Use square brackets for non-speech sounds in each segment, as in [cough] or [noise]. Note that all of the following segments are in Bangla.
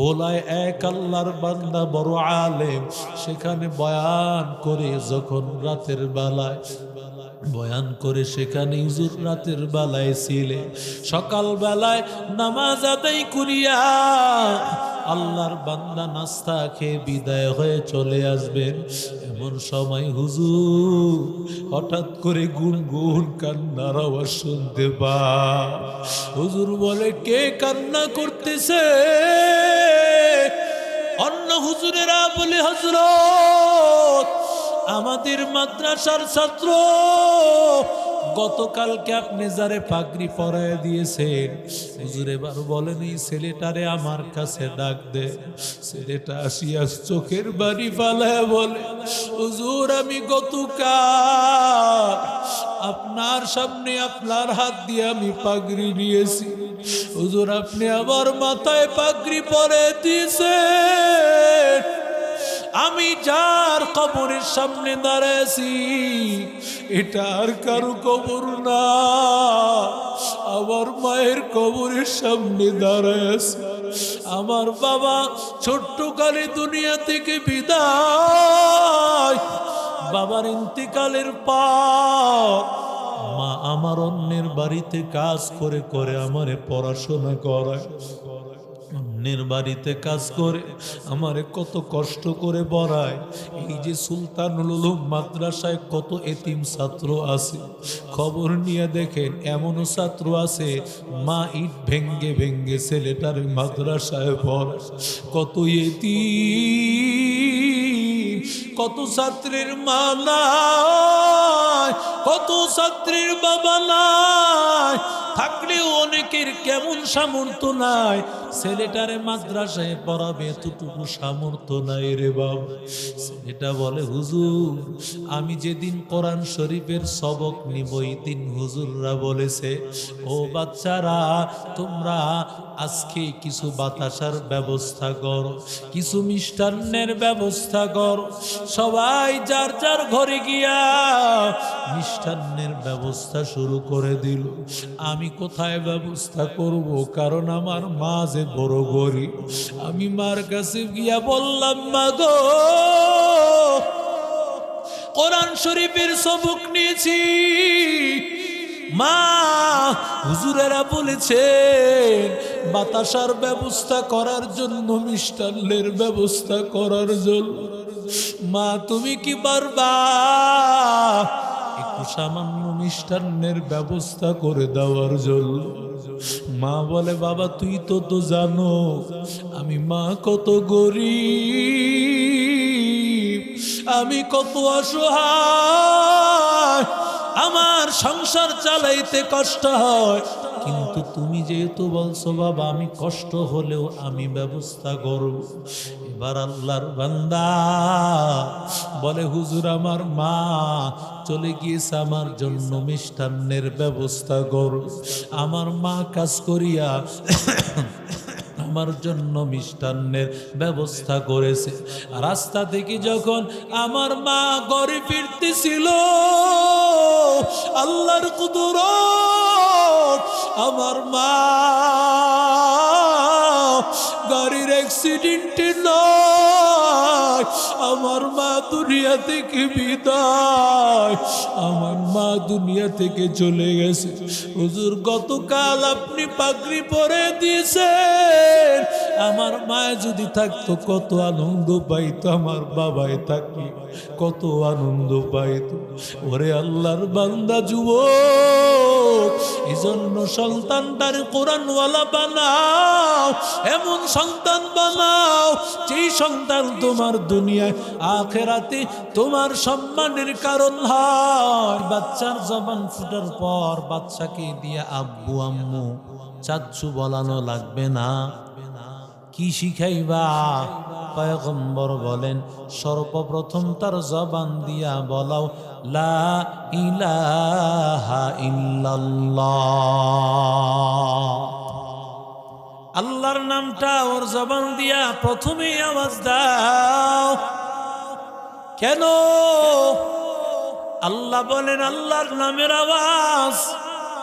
বোলায় এক আল্লাহর বান্দা বড় আলেম। সেখানে বয়ান করে যখন রাতের বেলায়, বয়ান করে সেখানে ইজুর রাতের বেলায় ছিলে। সকাল বেলায় নামাজ আদায় করিয়া আল্লাহর বান্দা নাস্তা খেয়ে বিদায় হয়ে চলে আসবেন। এমন সময় হুজুর হঠাৎ করে গুন গুন কান্নার আওয়াজ শুনতে পা। হুজুর বলে, কে কান্না করতেছে? অন্য হুজুরেরা বলে হজরত আমাদের মাদ্রাসার ছাত্র গতকালকে আপনি যারে পাগড়ি পরায় দিয়েছেন, হুজুর এবার বলেন, এই ছেলেটারে আমার কাছে ডাক দে। ছেলেটা আসিয়া চোখের বাড়ি ফালায় বলে, হুজুর, আমি গতকাল আপনার সামনে আপনার হাত দিয়ে আমি পাগড়ি নিয়েছি। হুজুর, আপনি আমার মাথায় পাগড়ি পরে দিয়েছেন। আমি যার কবরের সামনে দাঁড়াইছি, এটা আর কারও কবর না। আমার মায়ের কবরের সামনে দাঁড়াইছি। আমার বাবা ছোট্ট কালে দুনিয়া থেকে বিদায়। বাবার ইন্তিকালের পর মা আমার অন্যের বাড়িতে কাজ করে করে আমারে পড়াশোনা করায়। অন্যের বাড়িতে কাজ করে, আমারে কত কষ্ট করে বড়ায়। এই যে সুলতানুল মাদ্রাসায় কত এতিম ছাত্র আছে। খবর নিয়ে দেখেন, এমনও ছাত্র আছে, মা ইট ভেঙ্গে ভেঙ্গে ছেলেটার মাদ্রাসায় পড়ে। কত এতি কত ছাত্রের মা কত ছাত্রীর বাবা নাই? থাকলেও অনেকের কেমন সামর্থ্য নাই? ছেলেটারে মাদ্রাসায় পড়াবে এতটুকু সামর্থ্য নাই রে বাবা। ছেলেটা বলে, হুজুর, আমি যেদিন কোরআন শরীফের সবক নিব, এই দিন হুজুররা বলেছে, ও বাচ্চারা, তোমরা আজকে কিছু বাতাসার ব্যবস্থা করো, কিছু মিষ্টান্নের ব্যবস্থা করো। সবাই যার যার ঘরে গিয়া মিষ্টান্নের ব্যবস্থা শুরু করে দিল। আমি কোথায় ব্যবস্থা করব? কারণ আমার মা যে বড় গরিব। আমি মার কাছে গিয়া বললাম, মা গো, কোরআন শরীফের সবক নিয়েছি। মা, হুজুরেরা বলেছেন, বাতাসার ব্যবস্থা করার জন্য, মিষ্টান্নের ব্যবস্থা করার জন্য। মা, তুমি কি পারবা? সামান্য মিষ্টান্নের ব্যবস্থা করে দেওয়ার জন্য। মা বলে, বাবা, তুই তো তো জানো, আমি মা কত গরিব, আমি কত অসহায়, আমার সংসার চালাইতে কষ্ট হয়। কিন্তু তুমি যেহেতু বলছো, বাবা, আমি কষ্ট হলেও আমি ব্যবস্থা করব। এবার আল্লাহর বান্দা বলে, হুজুর আমার মা চলে গিয়েছে, আমার জন্য মিষ্টান্নের ব্যবস্থা কর। আমার মা কাজ করিয়া [coughs] আমার জন্য মিষ্টান্নের ব্যবস্থা করেছে। রাস্তা থেকে যখন আমার মা গড়ে ফিরতেছিল, আল্লাহর কুদরত, আমার মা অ্যাক্সিডেন্টে নয়। আমার মা দুনিয়া থেকে বিদায়। আমার মা দুনিয়া থেকে চলে গেছে। হুজুর, গতকাল আপনি পাগড়ি পরে দিয়েছেন। আমার মা যদি থাকতো, কত আনন্দ পাইতো, আমার বাবাই থাকলে কত আনন্দ পাইতো। ওরে আল্লাহর বান্দা যুবক। এই জন্য সন্তানটার কোরআনওয়ালা বানাও, এমন সন্তান বানাও, যেই সন্তান তোমার দুনিয়ায়, আখেরাতে তোমার সম্মানের কারণ হয়। বাচ্চার জবান ফুটার পর বাচ্চাকে দিয়ে আব্বু, আম্মু চাচ্ছু বলানো লাগবে না। কি শিখাইবা? পয়গম্বর বলেন, সর্বপ্রথম তার জবান দিয়া বলাও, লা ইলাহা ইল্লাল্লাহ। আল্লাহর নামটা ওর জবান দিয়া প্রথমেই আওয়াজ দাও। কেন? আল্লাহ বলেন, আল্লাহর নামের আওয়াজ।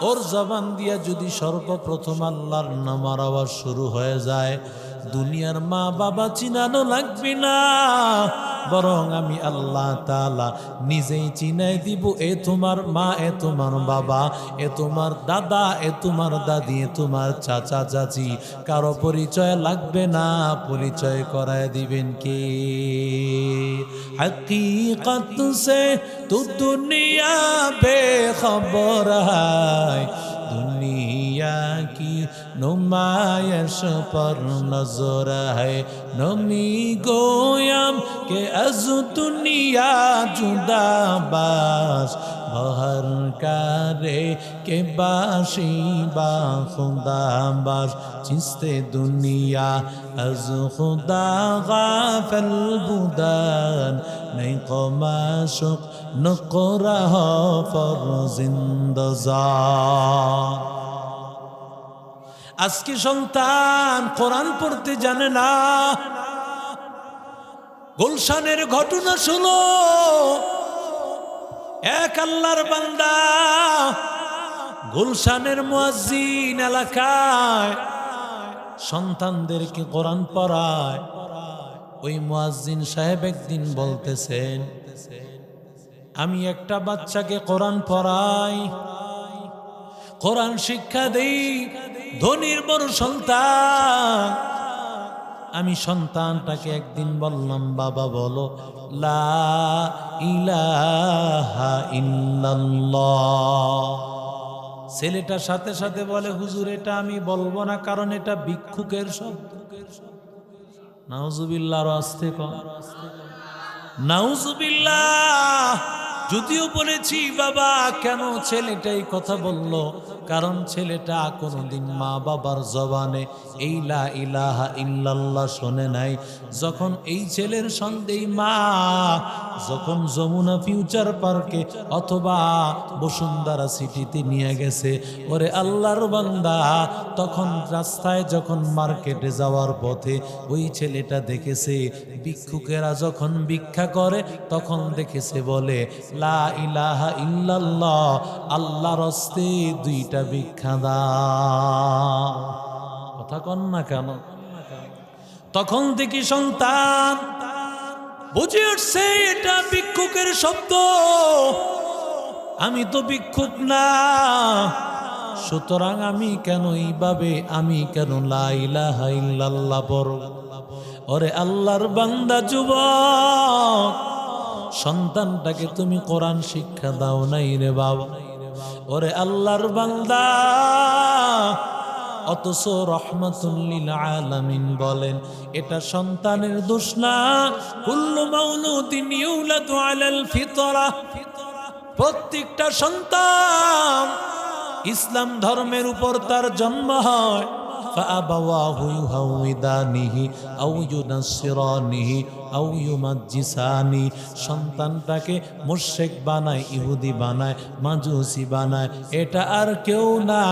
ওর জবান দিয়া যদি সর্বপ্রথম আল্লাহর নামার আওয়াজ শুরু হয়ে যায় দুনিয়ার মা বাবা চিনানো লাগবে না। বরং আমি আল্লাহ তালা নিজেই চিনাই দিব, এ তোমার মা, এ তোমার বাবা, এ তোমার দাদা, এ তোমার দাদি, এ তোমার চাচা, চাচি। কারও পরিচয় লাগবে না, পরিচয় করায় দিবেন কে? হকীকত সে তু দুনিয়া বে খবর দুনিয়া نمایش پر نظر ہے نمی گویم کہ از دنیا جدا باش বহর কারে কে বাসি বা খুদা বাস চিস্তে দুনিয়া আজ খুদা গাফল বুদান নেই কমাশুক নকরা ফর জিন্দজা আজকে সন্তান কোরআন পড়তে জানে না। গুলশানের ঘটনা শুনো। এক আল্লাহর বান্দা গুলশানের মুয়াজ্জিন এলাকায় সন্তানদেরকে কোরআন পড়ায়। ওই মুয়াজ্জিন সাহেব একদিন বলতেছেন, আমি একটা বাচ্চাকে কোরআন পড়াই। কোরআন শিক্ষা দেই ধনির বড় সন্তান। আমি সন্তানটাকে একদিন বললাম, বাবা, বলো, লা ছেলেটার সাথে সাথে বলে, হুজুর, এটা আমি বলব না, কারণ এটা ভিক্ষুকের শব্দ। নাউজুবিল্লাহ আসতে কম নাউজুবিল্লাহ যদিও বলেছি, বাবা, কেন ছেলেটাই কথা বলল? কারণ ছেলেটা কোনোদিন মা বাবার জবানে এই লা ইলাহা ইল্লাল্লাহ শোনে নাই। যখন এই ছেলের সন্দেহ মা যখন যমুনা ফিউচার পার্কে অথবা বসুন্ধরা সিটিতে নিয়ে গেছে, ওরে আল্লাহর বান্দা, তখন রাস্তায় যখন মার্কেটে যাওয়ার পথে ওই ছেলেটা দেখেছে, ভিক্ষুকেরা যখন ভিক্ষা করে, তখন দেখেছে বলে লা ইলাহা ইল্লাল্লাহ, আল্লাহর হস্তে দুইটা দা কথা কন না কেন? তখন দেখি সন্তান বুঝে উঠছে, এটা ভিক্ষুকের শব্দ। আমি তো ভিক্ষুক না, সুতরাং আমি কেন এইভাবে, আমি কেন ইল্লাল্লাহ পড়ব? ওরে আল্লাহর বান্দা, যুবক সন্তানটাকে তুমি কোরআন শিক্ষা দাও নাই রে বাবা ওরে আল্লাহর বান্দা অথচ রহমাতুল্লিল আলামিন বলেন এটা সন্তানের দোষ না কুল্লু মাউলুদিন ইউলাদু আলাল ফিতরা প্রত্যেকটা সন্তান ইসলাম ধর্মের উপর তার জন্ম হয় فأبواه يهودانه أو ينصرانه أو يمجسانه সন্তানটাকে মুশরিক বানায় ইহুদি বানায় মাজুসি বানায় এটা আর কেউ না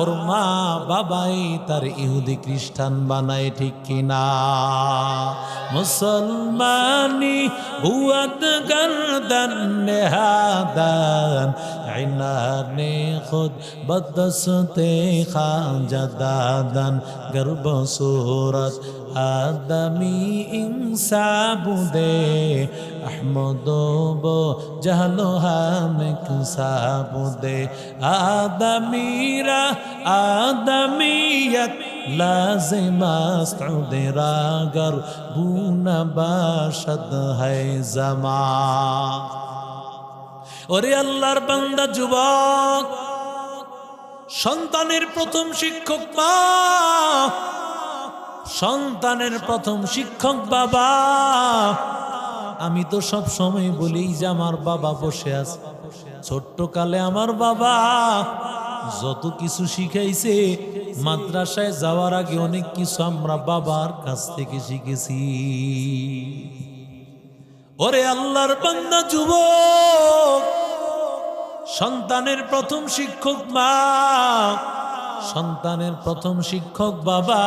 ওর মা বাবাই তার ইহুদি খ্রিস্টান বানায় ঠিক কিনা মুসলমানি হুয়াত গর্দন নেহাদান আইনানে খুদ বদসতে খাজাদাদান গর্ব সুরত আদমি ইনসাবুদে সাবুদে আহমদব জাহলো হামেক সাবুদে। আদমিরা আদমিয়ত لازم استعود راگر بون باشد ہے زمان ওরে আল্লাহর বান্দা যুবক, সন্তানের প্রথম শিক্ষক মা সন্তানের প্রথম শিক্ষক বাবা। আমি তো সব সময় বলি যে আমার বাবা বসে আছে। ছোট্ট কালে আমার বাবা যত কিছু শিখাইছে, মাদ্রাসায় যাওয়ার আগে অনেক কিছু আমরা বাবার কাছ থেকে শিখেছি। ওরে আল্লাহর বান্দা, যুবক, সন্তানের প্রথম শিক্ষক মা সন্তানের প্রথম শিক্ষক বাবা।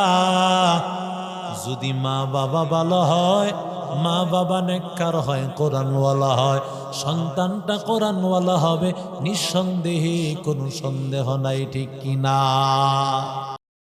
যদি মা বাবা ভালো হয়, মা বাবা নেককার হয়, কোরআনওয়ালা হয়, সন্তানটা কোরআনওয়ালা হবে, নিঃসন্দেহে কোনো সন্দেহ নাই, ঠিক কিনা?